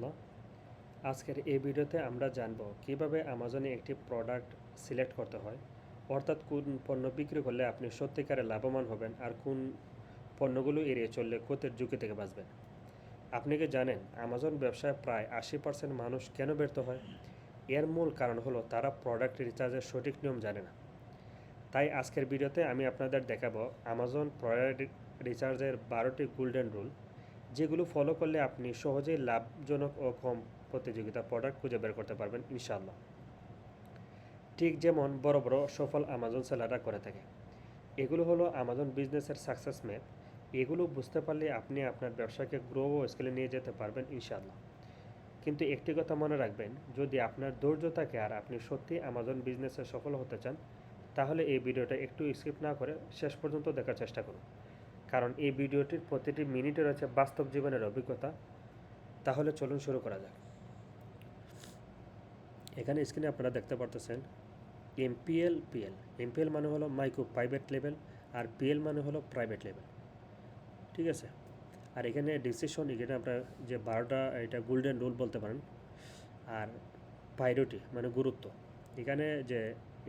ইনশাআল্লাহ আজকের এই ভিডিওতে আমরা জানব কীভাবে আমাজনে একটি প্রোডাক্ট সিলেক্ট করতে হয়, অর্থাৎ কোন পণ্য বিক্রি করলে আপনি সত্যিকারে লাভবান হবেন আর কোন পণ্যগুলো এড়িয়ে চললে ক্ষতির ঝুঁকি থেকে বাঁচবেন। আপনি কি জানেন আমাজন ব্যবসায় প্রায় আশি পার্সেন্ট মানুষ কেন ব্যর্থ হয়? এর মূল কারণ হলো তারা প্রোডাক্ট রিচার্জের সঠিক নিয়ম জানে না। তাই আজকের ভিডিওতে আমি আপনাদের দেখাবো আমাজন প্রোডাক্ট রিচার্জের বারোটি গোল্ডেন রুল যেগুলো ফলো করলে আপনি সহজেই লাভজনক ও কম প্রতিযোগিতা প্রোডাক্ট খুঁজে বের করতে পারবেন, ইনশাআল্লাহ। ঠিক যেমন বড় বড় সফল আমাজন সেলাররা করে থাকে। এগুলো হলো আমাজন বিজনেসের সাকসেস ম্যাপ এগুলো বুঝতে পারলে আপনি আপনার ব্যবসাকে গ্রো ও স্কেলে নিয়ে যেতে পারবেন, ইনশাআল্লাহ। কিন্তু একটি কথা মনে রাখবেন, যদি আপনার ধৈর্য থাকে আর আপনি সত্যি আমাজন বিজনেসে সফল হতে চান, তাহলে এই ভিডিওটা একটু স্কিপ না করে শেষ পর্যন্ত দেখার চেষ্টা করুন। কারণ এই ভিডিওটির প্রতিটি মিনিটে রয়েছে বাস্তব জীবনের অভিজ্ঞতা। তাহলে চলুন শুরু করা যাক। এখানে স্ক্রিনে আপনারা দেখতে পারতেছেন এমপিএল পিএল এমপিএল মানে হলো মাইক্রো প্রাইভেট লেভেল আর পিএল মানে হলো প্রাইভেট লেভেল ঠিক আছে? আর এখানে ডিসিশন এখানে আপনার যে বারোটা, এটা গোল্ডেন রুল বলতে পারেন। আর প্রায়োরিটি মানে গুরুত্ব। এখানে যে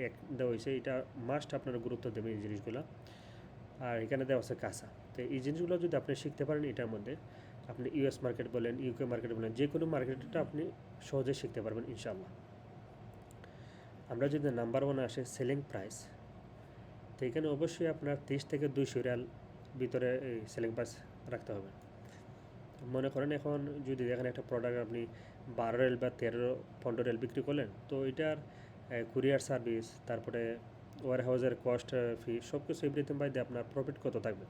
এক দেওয়া হয়েছে এটা মাস্ট আপনারা গুরুত্ব দেবেন এই জিনিসগুলো। আর এখানে দেওয়া আছে কাঁচা। তো এই জিনিসগুলো যদি আপনি শিখতে পারেন এটার মধ্যে, আপনি ইউএস মার্কেট বলেন ইউকে মার্কেট বলেন যে কোনো মার্কেটটা আপনি সহজে শিখতে পারবেন ইনশাল্লাহ আমরা যদি নাম্বার ওয়ান আসে সেলিং প্রাইস তো এখানে অবশ্যই আপনার তিরিশ থেকে দুইশো রিয়াল ভিতরে এই সেলিং প্রাইস রাখতে হবে। মনে করেন এখন যদি দেখেন একটা প্রোডাক্ট আপনি বারো রেল বা তেরো, পনেরো রেল বিক্রি করলেন, তো এটার কুরিয়ার সার্ভিস তারপরে ওয়ার হাউসের কস্ট ফি সব কিছু এভরিথিং বাই দিয়ে আপনার প্রফিট কত থাকবে?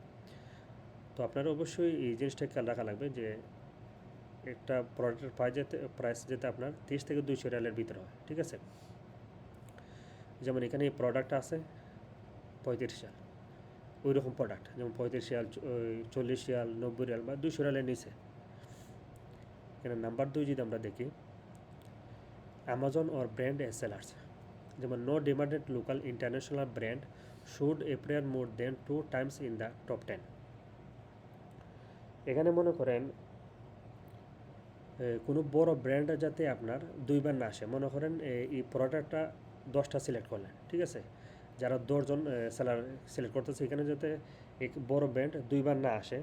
তো আপনার অবশ্যই এই জিনিসটা খেয়াল রাখা লাগবে যে একটা প্রোডাক্টের প্রাইস যেতে প্রাইস যেতে আপনার তিরিশ থেকে দুইশো রিয়ালের ভিতরে হয়, ঠিক আছে? যেমন এখানে এই প্রোডাক্ট আছে পঁয়ত্রিশ রিয়াল। ওই রকম প্রোডাক্ট যেমন পঁয়ত্রিশ রিয়াল চল্লিশ রিয়াল, নব্বই রিয়াল বা দুশো রিয়ালের নিচে। এখানে নাম্বার দুই যদি আমরা দেখি Amazon or brand a sellers যেমন no demanded local international brand should appear more than two times in the top ten এখানে মনে করেন কোনো বড় ব্র্যান্ড যাতে আপনার দুইবার না আসে, মনে করেন এই প্রোডাক্টটা দশটা সিলেক্ট করলেন, ঠিক আছে? যারা দশজন সেলার সিলেক্ট করতেছে, এখানে যাতে এক বড় ব্র্যান্ড দুইবার না আসে,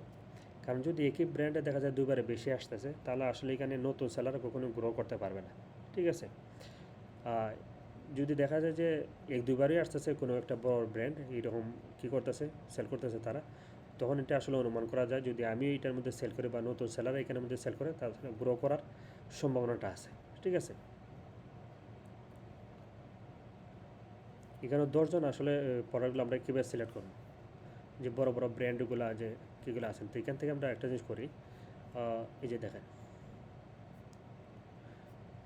কারণ যদি একই ব্র্যান্ডে দেখা যায় দুইবারে বেশি আসতেছে, তাহলে আসলে এখানে নতুন সেলার কখনো গ্রো করতে পারবে না, ঠিক আছে? যদি দেখা যায় যে এক দুবারই আসতেছে কোনো একটা বড় ব্র্যান্ড এইরকম কী করতেছে সেল করতেছে তারা, তখন এটা আসলে অনুমান করা যায়। যদি আমি এটার মধ্যে সেল করি বা নতুন সেলার এখানের মধ্যে সেল করে, তাহলে গ্রো করার সম্ভাবনাটা আছে। ঠিক আছে? এখানে দশজন আসলে প্রোডাক্টগুলো আমরা কীভাবে সিলেক্ট করব? যে বড় বড় ব্র্যান্ডগুলো যে, কীগুলো আছেন, তো এখান থেকে আমরা একটা জিনিস করি। এই যে দেখেন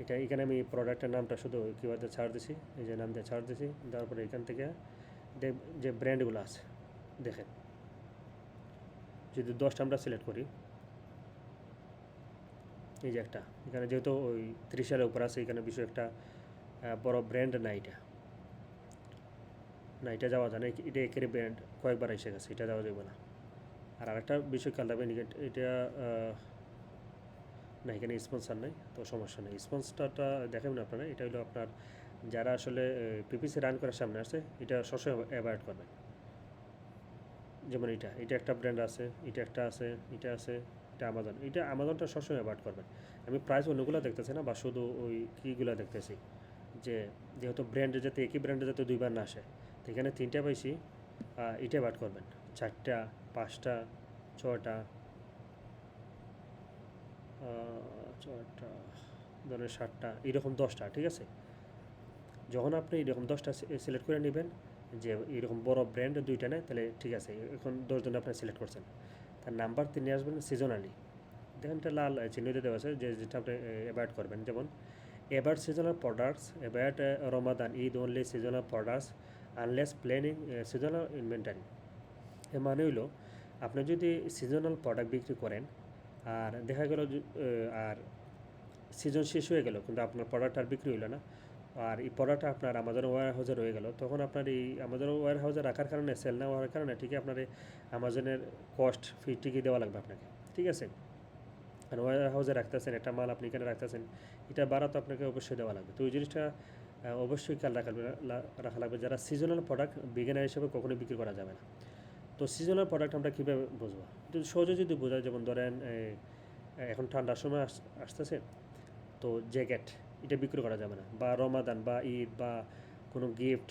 এটা এখানে আমি প্রোডাক্টের নামটা শুধু কীভাবে ছাড় দিছি, এই যে নাম দিয়ে ছাড় দিছি, তারপরে এখান থেকে যে ব্র্যান্ডগুলো আছে, দেখেন। যদি দশটা আমরা সিলেক্ট করি, এই যে একটা, এখানে যেহেতু ওই ত্রিশ সালের উপর আছে, এখানে বিষয় একটা বড় ব্র্যান্ড না এটা। না, এটা যাওয়া যায় না, এটা একের ব্র্যান্ড কয়েকবার এসে গেছে, এটা যাওয়া যাবে না। আর আরেকটা বিষয় খেয়াল রাখবেন, এটা না, এখানে স্পন্সার নেই, তো সমস্যা নেই। স্পন্সারটা দেখেন আপনারা, এটা হলো আপনার যারা আসলে পিপিসি রান করার সামনে আসে, এটা সবসময় অ্যাভয়েড করবেন। যেমন এটা এটা একটা ব্র্যান্ড আছে, এটা একটা আছে, এটা আছে, এটা আমাজন এটা আমাজনটা সবসময় অ্যাভয়েড করবেন। আমি প্রাইস অন্যগুলো দেখতেছি না, বা শুধু ওই কীগুলো দেখতেছি, যে যেহেতু ব্র্যান্ডে যাতে, একই ব্র্যান্ডে যাতে দুইবার না আসে, তো এখানে তিনটা পাইছি এটা অ্যাভয়েড করবেন। চারটা, পাঁচটা ছটা ছটা ধরেন সাতটা, এরকম দশটা, ঠিক আছে? যখন আপনি এরকম দশটা সিলেক্ট করে নেবেন যে এরকম বড় ব্র্যান্ড দুইটা নেয়, তাহলে ঠিক আছে, এখন দশজন আপনি সিলেক্ট করছেন। তার নাম্বার তিনি আসবেন সিজনালি দেখেন এটা লাল চিহ্নিত দেওয়া আছে, যে যেটা আপনি অ্যাভয়েড করবেন। যেমন avoid seasonal products avoid Ramadan, Eid only seasonal products unless planning seasonal inventory এর মানে হইল, আপনি যদি সিজনাল প্রোডাক্ট বিক্রি করেন আর দেখা গেল আর সিজন শেষ হয়ে গেল, কিন্তু আপনার প্রোডাক্ট আর বিক্রি হইল না। আর এই প্রোডাক্ট আপনার আমাদের ওয়ার হাউসে রয়ে গেল, তখন আপনার এই আমাদের ওয়ার হাউসে রাখার কারণে সেল না হওয়ার কারণে, ঠিকই আপনার এই আমাজনের কস্ট ফি ঠিকই দেওয়া লাগবে আপনাকে, ঠিক আছে? মানে ওয়ার হাউসে রাখতেছেন, একটা মাল আপনি এখানে রাখতেছেন, এটা বাড়া তো আপনাকে অবশ্যই দেওয়া লাগবে। তো ওই জিনিসটা অবশ্যই খেয়াল রাখা রাখা লাগবে, যারা সিজনাল প্রোডাক্ট বিজ্ঞানের হিসেবে কখনোই বিক্রি করা যাবে না। তো সিজনাল প্রোডাক্ট আমরা কীভাবে বুঝব? যদি সহজে যদি বোঝায় যেমন ধরেন এখন ঠান্ডার সময় আস- আসতেছে, তো জ্যাকেট এটা বিক্রি করা যাবে না। বা রমাদান, বা ঈদ, বা কোনো গিফট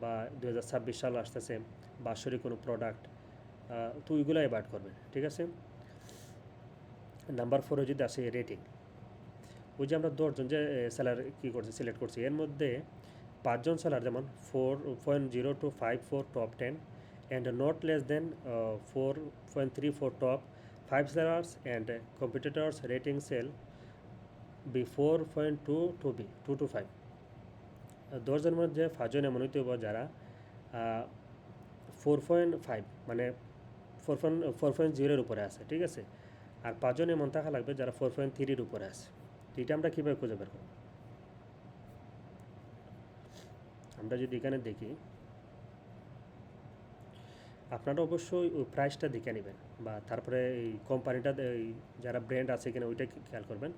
বা দু হাজার ছাব্বিশ সাল আসতেছে বাৎসরিক কোনো প্রোডাক্ট তো ওইগুলো অ্যাভয়েড করবেন, ঠিক আছে? নাম্বার ফোরে যদি আসে রেটিং ওই যে আমরা দশজন যে সেলার কী করছি সিলেক্ট করছি, এর মধ্যে পাঁচজন সেলার যেমন four point zero two five four top ten then four point three four top five sellers and competitors rating sell be four point two two be two two five দশজনের মধ্যে পাঁচজন এমন হইতে হবে যারা ফোর পয়েন্ট ফাইভ মানে four point four point জিরোর উপরে আছে, ঠিক আছে? আর পাঁচজন এমন থাকা লাগবে যারা ফোর পয়েন্ট থ্রির উপরে আছে। এটা আমরা কীভাবে খুঁজে বের করব? আমরা যদি এখানে দেখি আপনারা অবশ্যই ওই প্রাইসটা দেখে নেবেন বা তারপরে এই কোম্পানিটা এই যারা ব্র্যান্ড আছে কিনা ওইটা খেয়াল করবেন।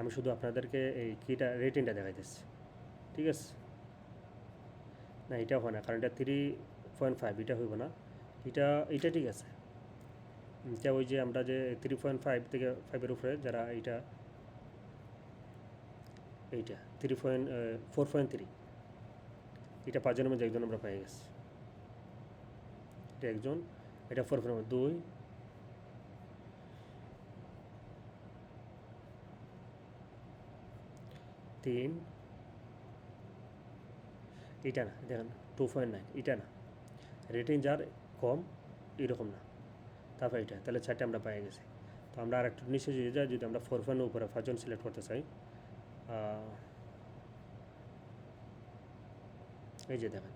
আমি শুধু আপনাদেরকে এই কিটা রেটিংটা দেখাইতেছি ঠিক আছে? না, এটা হয় না, কারণ এটা থ্রি পয়েন্ট ফাইভ এটা হইব না। এটা এটা ঠিক আছে। এটা ওই যে আমরা যে থ্রি পয়েন্ট ফাইভ থেকে ফাইভের উপরে যারা এইটা এইটা three point four point three এটা পাঁচজনের মধ্যে একজন আমরা পেয়ে গেছি। এটা একজন, এটা ফোর পয়েন্ট দুই। তিন। এটা না, দেখেন টু পয়েন্ট নাইন এটা না। রেটিং যার কম, এরকম না। তারপর এটা, তাহলে চারটে আমরা পেয়ে গেছি। তো আমরা আর একটু নিচে যদি যাই, যদি আমরা ফোর পয়েন্টের উপরে পাঁচজন সিলেক্ট করতে চাই এই যে দেখেন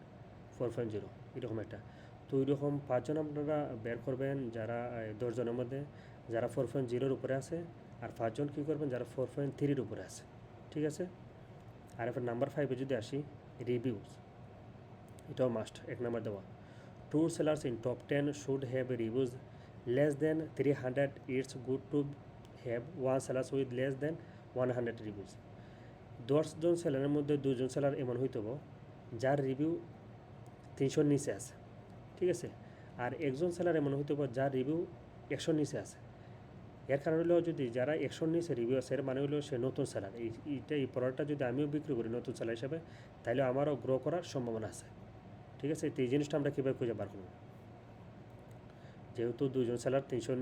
ফোর পয়েন্ট জিরো এরকম একটা। তো ওইরকম পাঁচজন আপনারা বের করবেন যারা দশজনের মধ্যে, যারা ফোর পয়েন্ট জিরোর উপরে আছে, আর পাঁচজন কী করবেন যারা ফোর পয়েন্ট থ্রির উপরে আছে, ঠিক আছে? আর এবার নাম্বার ফাইভে যদি আসি রিভিউস এটাও মাস্ট এক নাম্বার দেওয়া। Two sellers in top ten should have reviews less than three hundred it's good to have one sellers with less than one hundred reviews দশজন সেলারের মধ্যে দুজন সেলার এমন হইতে যার রিভিউ তিনশোর নিচে আছে। ঠিক আছে? আর একজন সেলার এমন হইতে হবে যার রিভিউ একশোর নিচে আছে। এর কারণ হলো যদি যারা একশোর নিচে রিভিউ আছে, এর মানে হলো সে নতুন সেলার এই, এইটা, এই প্রোডাক্টটা যদি আমিও বিক্রি করি নতুন সেলার হিসাবে তাহলে আমারও গ্রো করার সম্ভাবনা আছে। ঠিক আছে? তো এই জিনিসটা আমরা কীভাবে খুঁজে বার করব? যেহেতু দুজন সেলার তিনশো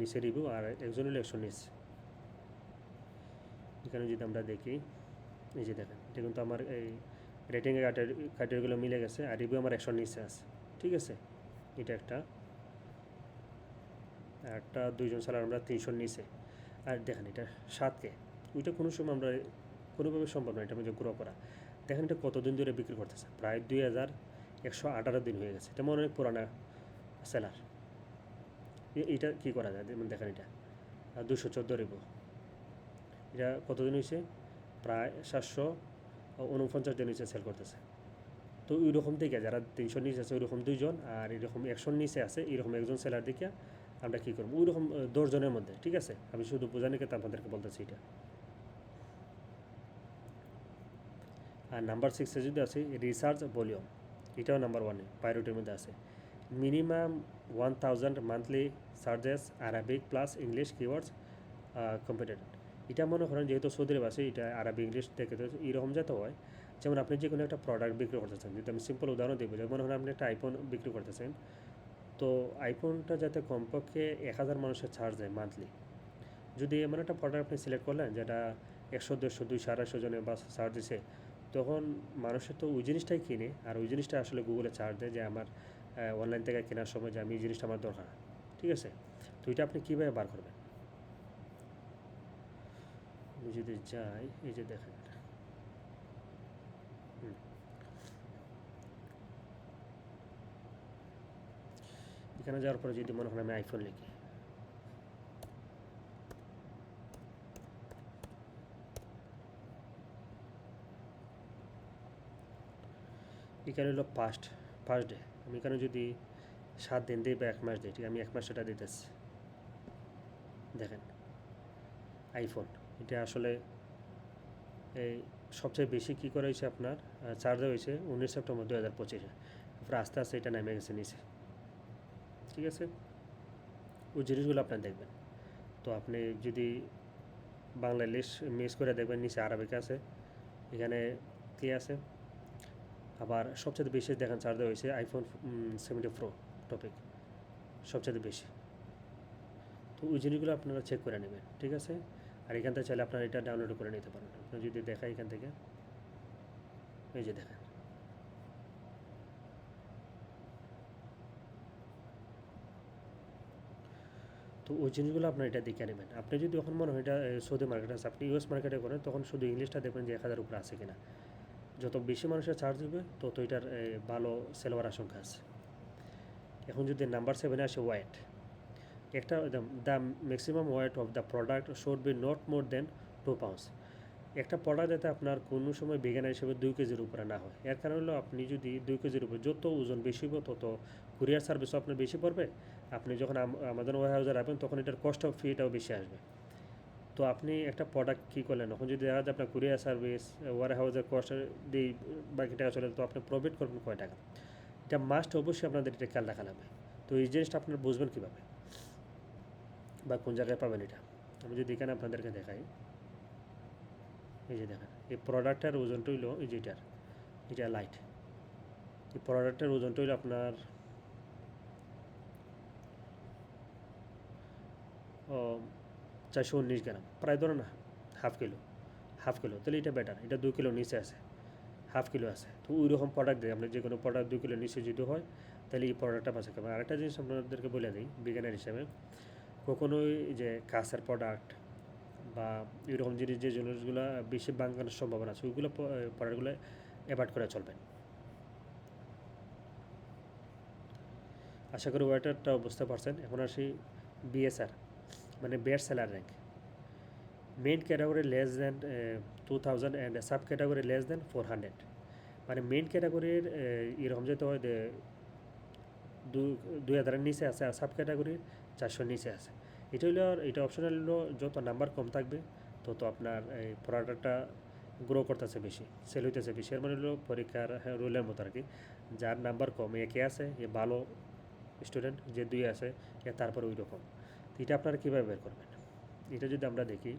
নিচে রিভিউ আর একজন হলো একশো নিচে। এখানে যদি আমরা দেখি, এই যে দেখেন, এটা কিন্তু আমার, এই রেটিংয়ের ক্রাইটেরিয়াগুলো মিলে গেছে, আর রিভিউ আমার একশো নিচে আছে। ঠিক আছে? এটা একটা। একটা, দুইজন সালার আমরা তিনশোর নিচে। আর দেখেন এটা সাতকে। ওইটা কোনো সময় আমরা কোনোভাবে সম্ভব নয় এটা মধ্যে গ্রো করা। দেখেন এটা কতদিন ধরে বিক্রি করতেছে? প্রায় দুই হাজার একশো আঠারো দিন হয়ে গেছে। এটা মনে অনেক পুরানা সেলার এইটা কি করা যায়? যেমন দেখেন এটা। দুশো চোদ্দ রিভিউ এটা কতদিন হয়েছে প্রায় সাতশো উনপঞ্চাশ দিন নিচে সেল করতেছে। তো ওই রকম থেকে যারা তিনশো নিচে আছে, ওইরকম দুইজন আর এরকম একশোর নিচে আছে, এরকম একজন সেলার দিকে আমরা কী করব? ওই রকম দশজনের মধ্যে, ঠিক আছে? আমি শুধু বোঝানি ক্ষেত্রে আপনাদেরকে বলতেছি এটা। আর নাম্বার সিক্সে যদি আছে রিসার্চ ভলিউম এটাও নাম্বার ওয়ানে প্রায়োরিটির মধ্যে আছে। Minimum one thousand monthly charges Arabic plus English keywords competed এটা মনে করেন যেহেতু সৌদি আছে, এটা আরবি ইংলিশ দেখে তো এরকম যাতে হয় যেমন আপনি যে কোনো একটা প্রোডাক্ট বিক্রি করতেছেন যদি আমি সিম্পল উদাহরণ দিব যেমন মনে করেন আপনি একটা আইফোন বিক্রি করতেছেন তো আইফোনটা যাতে কমপক্ষে এক হাজার মানুষের ছাড় দেয় মান্থলি যদি এমন একটা প্রোডাক্ট আপনি সিলেক্ট করলেন, যেটা একশো, দেড়শো দুইশো আড়াইশো জনের বা চার্জ দিছে, তখন মানুষের তো ওই জিনিসটাই কিনে, আর ওই জিনিসটা আসলে গুগলে ছাড় দেয় যে আমার অনলাইন থেকে কেনার সময় যে আমি এই জিনিসটা আমার দরকার। ঠিক আছে? তো এটা আপনি কীভাবে বার করবেন? আমি যদি যাই, এই যে দেখেন। এখানে যাওয়ার পরে যদি মনে হয় আমি আইফোন লিখি। এখানে হলো ফার্স্ট ফার্স্ট ডে আমি এখানে যদি সাত দিন দিই বা এক মাস দিই, ঠিক আমি এক মাস সেটা দিতেছি। দেখেন আইফোন এটা আসলে এই সবচেয়ে বেশি কী করা হয়েছে আপনার? চার্জ হয়েছে উনিশ সেপ্টেম্বর দু হাজার পঁচিশে। তারপরে আস্তে আস্তে এটা নেমে গেছে নিচে। ঠিক আছে? ওই জিনিসগুলো আপনার দেখবেন। তো আপনি যদি বাংলা লিস্ট মিস করে দেখবেন, নিচে আরবিক আছে, এখানে কী আছে? আবার সবচেয়ে বেশি দেখেন চার্জ হয়েছে আইফোন সেভেন্টি প্রো টপিক সবচেয়ে বেশি। তো ওই জিনিসগুলো আপনারা চেক করে নেবেন, ঠিক আছে? আর এখান থেকে চাইলে আপনারা এটা ডাউনলোড করে নিতে পারেন। আপনার যদি দেখায় এখান থেকে, এই যে দেখেন। তো ওই জিনিসগুলো আপনার এটা দেখে নেবেন। আপনি যদি এখন মনে হয় এটা সৌদি মার্কেট আছে, আপনি ইউএস মার্কেটে করেন, তখন শুধু ইংলিশটা দেখবেন যে এক হাজার উপরে আছে কিনা। যত বেশি মানুষের চার্জ দিবে, তত এটার ভালো সেল হওয়ার আশঙ্কা আছে। এখন যদি নাম্বার সেভেনে আসে ওয়াইট একটা the maximum weight of the product should be not more than two pounds একটা প্রোডাক্ট যাতে আপনার কোনো সময় বিজ্ঞান হিসেবে দুই কেজির উপরে না হয়। এর কারণ হলো আপনি যদি দুই কেজির উপরে যত ওজন বেশি হবে, তত কুরিয়ার সার্ভিসও আপনার বেশি পড়বে। আপনি যখন আমাজন ওয়ার হাউসে রাখবেন, তখন এটার কস্ট অফ ফিটাও বেশি আসবে। তো আপনি একটা প্রোডাক্ট কী করলেন? এখন যদি দেখা যায় আপনার কুরিয়ার সার্ভিস ওয়ার হাউসের কস্ট দিয়ে বাকি টাকা চলে, তো আপনি প্রফিট করবেন কয় টাকা? এটা মাস্ট অবশ্যই আপনাদের এটা খেয়াল রাখা লাগবে। তো এই জিনিসটা আপনার বুঝবেন কীভাবে? বা কোন জায়গায় পাবেন এটা? আমি যদি এখানে আপনাদেরকে দেখাই, এই যে দেখেন, এই প্রোডাক্টটার ওজনটা হইল, এই যে এটার, এটা লাইট এই প্রোডাক্টের ওজনটা হইল আপনার চারশো উনিশ গ্রাম, প্রায় ধরো না হাফ কিলো হাফ কিলো তাহলে এটা বেটার এটা দু কিলো নিচে আছে হাফ কিলো আছে। তো ওই রকম প্রোডাক্ট দেয় আপনি যে কোনো প্রোডাক্ট দু কিলো নিচে যদি হয়, তাহলে এই প্রোডাক্টটা বাঁচা খাবেন আরেকটা জিনিস আপনাদেরকে বলে দিই বিজ্ঞানের হিসাবে, কখনোই যে কাঁচের প্রোডাক্ট বা এরকম জিনিস যে জিনিসগুলো বেশি বাঙ্গানোর সম্ভাবনা আছে, ওইগুলো প্রোডাক্টগুলো অ্যাভয়েড করে চলবেন আশা করি ওয়েটারটাও বুঝতে পারছেন। এখন আসি বিএসআর মানে best seller rank main category less than two thousand and sub category less than four hundred মানে মেন ক্যাটাগরির এরকম যেতে হয় দুই হাজারের নিচে আছে আর সাব ক্যাটাগরির চারশোর নিচে আছে। এটা হলো এটা অপশনাল হলো, যত নাম্বার কম থাকবে, তত আপনার, এই প্রোডাক্টটা গ্রো করতেছে বেশি সেল হইতেছে বেশি। এর মানে হলো পরীক্ষার রুলের মতো আর কি যার নাম্বার কম একে আছে, এ ভালো স্টুডেন্ট যে দুই আছে, এ তারপরে ওই রকম এটা আপনারা কীভাবে বের করবেন? এটা যদি আমরা দেখি,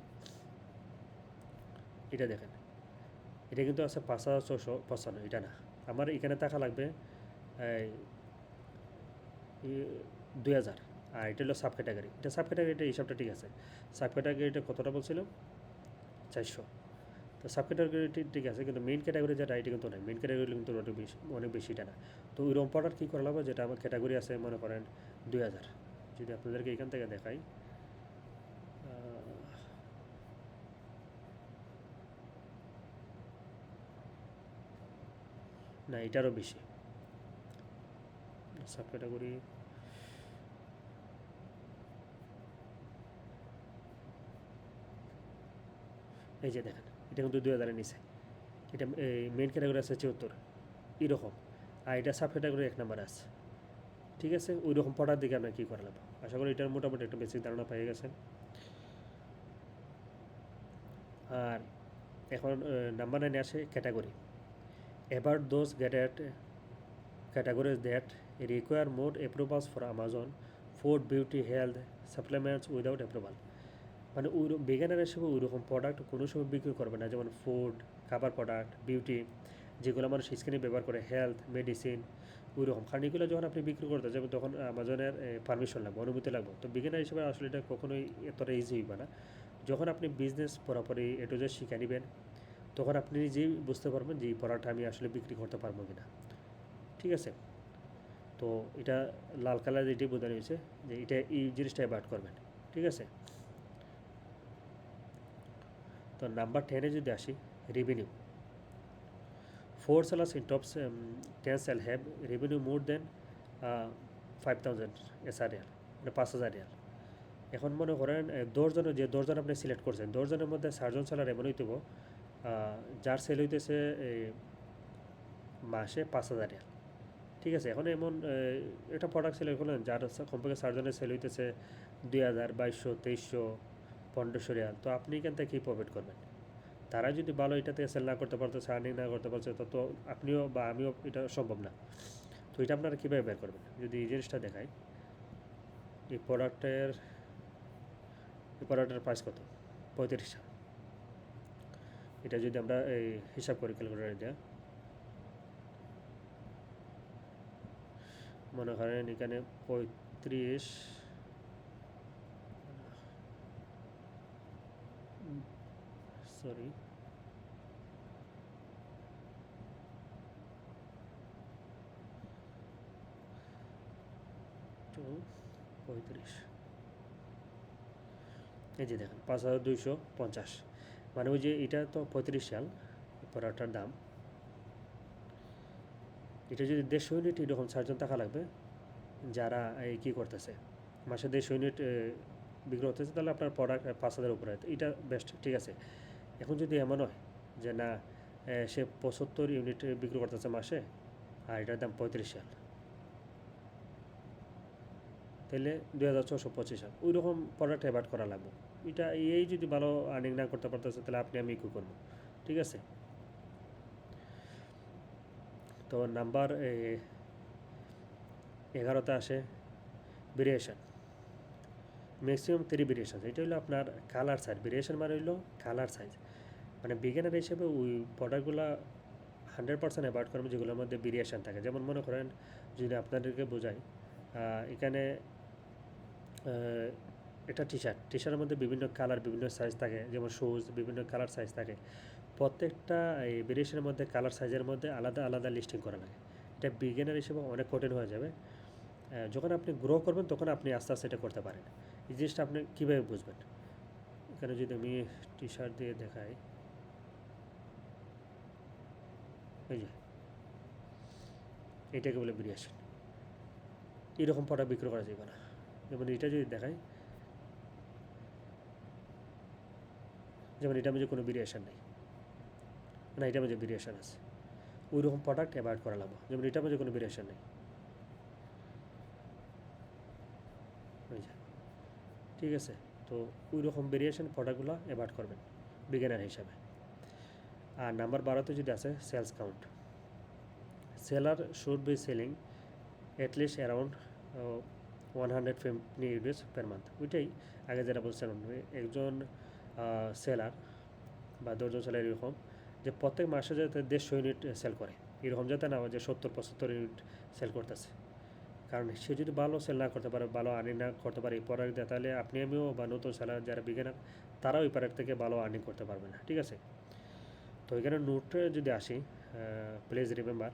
এটা দেখেন। এটা কিন্তু আছে পাঁচ হাজার ছশো পঁচান্ন এটা না। আমার এখানে টাকা লাগবে দুই হাজার। আর এটা হলো সাব ক্যাটাগরি এটা সাব ক্যাটাগরিটা হিসাবটা ঠিক আছে। সাব ক্যাটাগরিটা কতটা বলছিলাম চারশো। তো সাব ক্যাটাগরিটি ঠিক আছে, কিন্তু মেন ক্যাটাগরি যেটা, এটা কিন্তু নয় মেন ক্যাটাগরি কিন্তু অনেক বেশি অনেক বেশি এটা না। তো ওই প্রোডাক্ট কী করা লাগবে? যেটা আমার ক্যাটাগরি আছে, মনে করেন, দুই হাজার। যদি আপনাদেরকে এখান থেকে দেখাই না এটারও বেশি। সাব ক্যাটাগরি এই যে দেখেন, এটা কিন্তু দুই হাজারের নিচে। এটা মেইন ক্যাটাগরি আছে চুয়াত্তর। এরকম। আর এটা সাব ক্যাটাগরি এক নাম্বার আছে। ঠিক আছে? ওই রকম পড়ার দিকে আপনার কী করা লাগবে? আশা করি এটার মোটামুটি একটা বেসিক ধারণা পেয়ে গেছেন। আর এখন নাম্বার নাইনে আসে ক্যাটাগরি এবার those gated categories that require more approvals for Amazon, food, beauty, health, supplements without approval. মানে ওই বিজ্ঞানের হিসেবে ওই রকম প্রোডাক্ট কোনো সময় বিক্রি করবে না। যেমন ফুড খাবার প্রোডাক্ট বিউটি যেগুলো মানুষ স্কিনে ব্যবহার করে হেলথ মেডিসিন ওই রকম কারণ যখন আপনি বিক্রি করতে যাবেন, তখন আমাজনের পারমিশন লাগবে, অনুমতি লাগবে। তো বিজ্ঞানের হিসেবে আসলে এটা কখনোই এতটা ইজি হইবে না। যখন আপনি বিজনেস পুরোপুরি এটু যে শিখে নেবেন, তখন আপনি নিজেই বুঝতে পারবেন যে এই প্রোডাক্ট আমি আসলে বিক্রি করতে পারব কি না ঠিক আছে? তো এটা লাল কালার এটি বোঝানো হয়েছে যে এটা এই জিনিসটা অ্যাভয়েড করবেন। ঠিক আছে? তো নাম্বার টেনে যদি আসি revenue sellers in top ten sell have revenue more than five thousand S R riyal মানে পাঁচ হাজার রিয়াল। এখন মনে করেন দশজনের যে দশজন আপনি সিলেক্ট করছেন, দশজনের মধ্যে চারজন সেলার এমন হইতেব যার সেল হইতেছে মাসে পাঁচ হাজার রিয়াল। ঠিক আছে, এখন এমন একটা প্রোডাক্ট সেল করলেন, যার কমপক্ষে চারজনের সেল হইতেছে দুই হাজার, বাইশশো, তেইশশো, পনেরোশো রিয়াল। তো আপনি এখান থেকে কী প্রফিট করবেন? তারা যদি ভালো এটাতে সেল না করতে পারতেছে আর্নিং না করতে পারছে, তো তো আপনিও বা আমিও এটা সম্ভব না। তো এটা আপনারা কীভাবে বের করবেন? যদি এই জিনিসটা দেখায় এই প্রোডাক্টের এই প্রোডাক্টের প্রাইস কত? পঁয়ত্রিশ এটা যদি আমরা এই হিসাব করি ক্যালকুলেটার দেওয়া মনে করেন এখানে পঁয়ত্রিশ সরি। পঁয়ত্রিশ। এই যে দেখেন, পাঁচ হাজার দুইশো পঞ্চাশ। মানে ওই যে এটা তো পঁয়ত্রিশ সাল, পরোটার দাম। এটা যদি দেড়শো ইউনিট এরকম চারজন টাকা লাগবে। যারা এই কী করতেছে, মাসে দেড়শো ইউনিট বিক্রি করতেছে, তাহলে আপনার প্রোডাক্ট পাঁচ হাজার উপরে। এটা বেস্ট ঠিক আছে। এখন যদি এমন হয় যে না সে পঁচাত্তর ইউনিট বিক্রি করতেছে মাসে, আর এটার দাম পঁয়ত্রিশ সাল তাহলে দুই হাজার ছশো পঁচিশ সাল ওই রকম প্রোডাক্ট অ্যাভার্ট করা লাগবে। এটা এই যদি ভালো আর্নিং না করতে পারতেছে, তাহলে আপনি আমি কী করব? ঠিক আছে? তো নাম্বার এগারোতে আসে ভেরিয়েশন ম্যাক্সিমাম থ্রি ভেরিয়েশন এটা হলো আপনার কালার সাইজ ভেরিয়েশন মানে হলো কালার সাইজ মানে বিজ্ঞানের হিসেবে ওই প্রোডাক্টগুলো হান্ড্রেড পার্সেন্ট অ্যাভয়েড করবেন যেগুলোর মধ্যে ভেরিয়েশন থাকে। যেমন মনে করেন, যদি আপনাদেরকে বোঝাই এখানে এটা টি শার্ট টি শার্টের মধ্যে বিভিন্ন কালার বিভিন্ন সাইজ থাকে। যেমন শুজ বিভিন্ন কালার সাইজ থাকে। প্রত্যেকটা এই ভেরিয়েশনের মধ্যে কালার সাইজের মধ্যে আলাদা আলাদা লিস্টিং করা লাগে। এটা বিজ্ঞানের হিসেবে অনেক কঠিন হয়ে যাবে। যখন আপনি গ্রো করবেন, তখন আপনি আস্তে আস্তে এটা করতে পারেন। এই জিনিসটা আপনি কীভাবে বুঝবেন? এখানে যদি আমি টি শার্ট দিয়ে দেখাই। যে। এটাকে বলে ভেরিয়েশন এরকম প্রোডাক্ট বিক্রি করা যাবে না। যেমন এটা যদি দেখাই। যেমন এটা মধ্যে কোনো ভেরিয়েশন নেই। না এটা মধ্যে ভেরিয়েশন আছে। ওই রকম প্রোডাক্ট অ্যাভয়েড করা লাগবে। যেমন এটা মধ্যে কোনো ভেরিয়েশন নেই। ঠিক আছে? তো ওই রকম ভেরিয়েশন প্রোডাক্টগুলো অ্যাভয়েড করবেন। বিজ্ঞানের হিসাবে। আর নাম্বার বারোতে যদি আছে sales count seller should be selling at least around one hundred fifty units per month ওইটাই আগে যেটা বলছিলাম একজন সেলার বা দশজন সেলার এরকম, যে প্রত্যেক মাসে যাতে দেড়শো ইউনিট সেল করে। এরকম যাতে না যে সত্তর, পঁচাত্তর ইউনিট সেল করতেছে। কারণ সে যদি ভালো সেল না করতে পারে, ভালো আর্নিং না করতে পারে, এই প্রোডাক্ট দিয়ে তাহলে আপনি আমিও বা নতুন সেলার যারা বিজ্ঞানার তারাও এই প্রোডাক্ট থেকে ভালো আর্নিং করতে পারবে না, ঠিক আছে? তো এখানে নোটে যদি আসি প্লিজ রিমেম্বার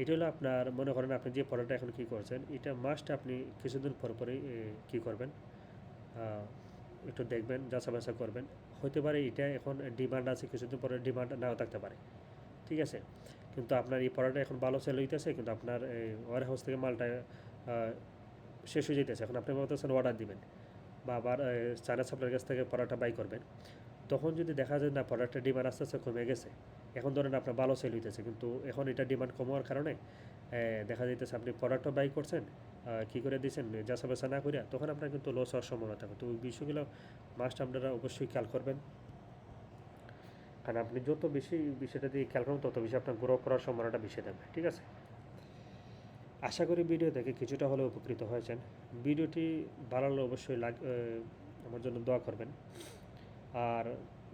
এটা হলো আপনার, মনে করেন আপনি যে প্রোডাক্টটা এখন কী করছেন, এটা মাস্ট আপনি কিছুদিন পর পরেই কী করবেন? একটু দেখবেন যাচা বাছা করবেন। হতে পারে এটা এখন ডিমান্ড আছে, কিছুদিন পরে ডিমান্ড নাও থাকতে পারে। ঠিক আছে? কিন্তু আপনার এই প্রোডাক্টটা এখন ভালো সেল হইতেছে, কিন্তু আপনার ওয়ার হাউস থেকে মালটা শেষ হয়ে যেতেছে এখন আপনি বলতেছেন অর্ডার দিবেন বা আবার চায়না সাপ্লাইয়ের কাছ থেকে প্রোডাক্টটা বাই করবেন। তখন যদি দেখা যায় না প্রোডাক্টের ডিমান্ড আস্তে আস্তে কমে গেছে। এখন ধরেন আপনার ভালো সেল হইতেছে, কিন্তু এখন এটা ডিমান্ড কমার কারণে দেখা যাইতেছে আপনি প্রোডাক্টও বাই করছেন কী করে দিয়েছেন যাচা বাছা না করিয়া, তখন আপনার কিন্তু লস হওয়ার সম্ভাবনা থাকে। তো ওই বিষয়গুলো মাস্ট আপনারা অবশ্যই খেয়াল করবেন। কারণ আপনি যত বেশি বিষয়টা দিয়ে খেয়াল করবেন তত বেশি আপনার গ্রো করার সম্ভাবনাটা বেশি থাকবে, ঠিক আছে? আশা করি ভিডিও থেকে কিছুটা হলেও উপকৃত হয়েছেন। ভিডিওটি ভালো লাগলে অবশ্যই লাগ আমার জন্য দোয়া করবেন। আর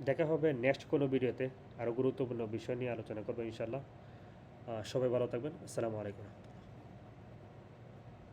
দেখা হবে নেক্সট কোনো ভিডিওতে আরও গুরুত্বপূর্ণ বিষয় নিয়ে আলোচনা করব ইনশাল্লাহ সবাই ভালো থাকবেন। আসসালামু আলাইকুম।